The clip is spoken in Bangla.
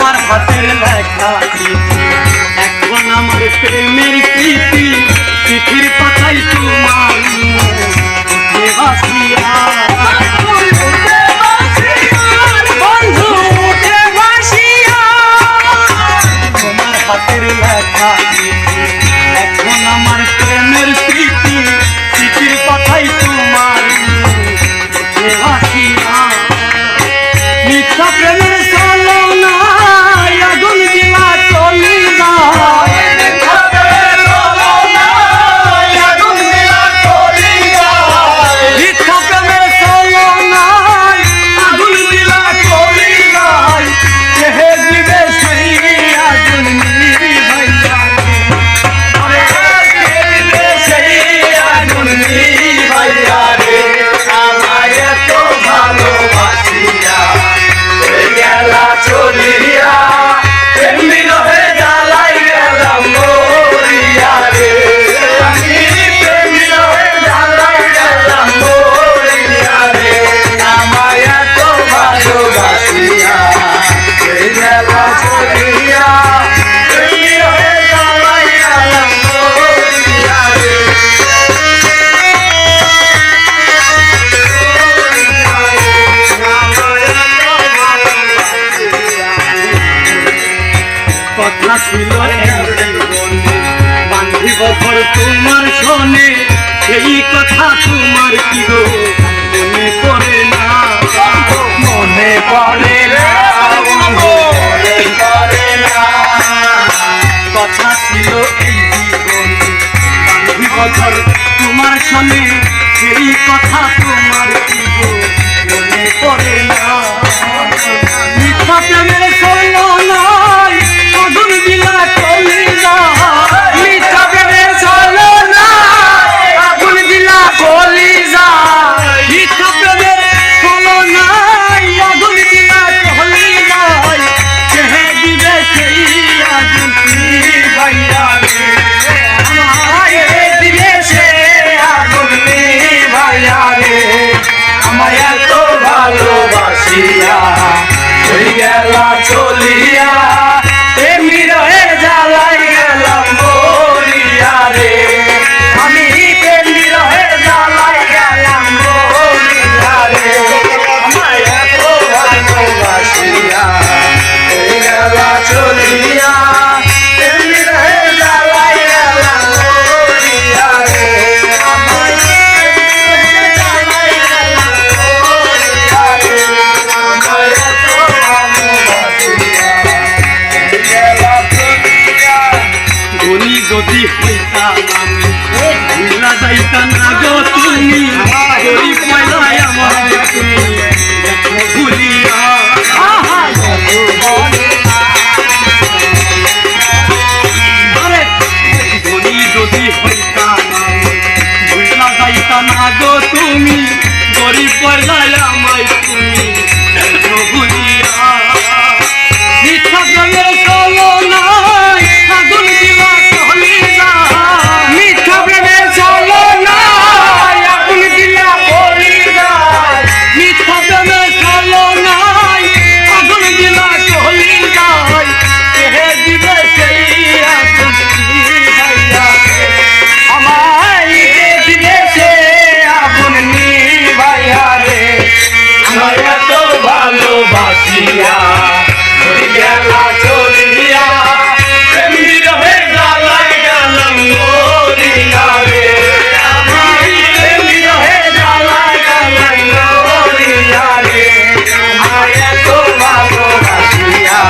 আমার হাতের লেখা এখন আমার প্রেমের প্রীতি চিঠির পাতাই তোমার তোমার সনে সেই কথা তোমার কি দিয়া হই গেলা চোর এত ভালোবাসিয়া গেলা চলিয়া এমনি রহে জ্বালায় গেলাম মরিয়া রে। এমনি রহে জ্বালায় গেলাম মরিয়া রে। এত ভালোবাসিয়া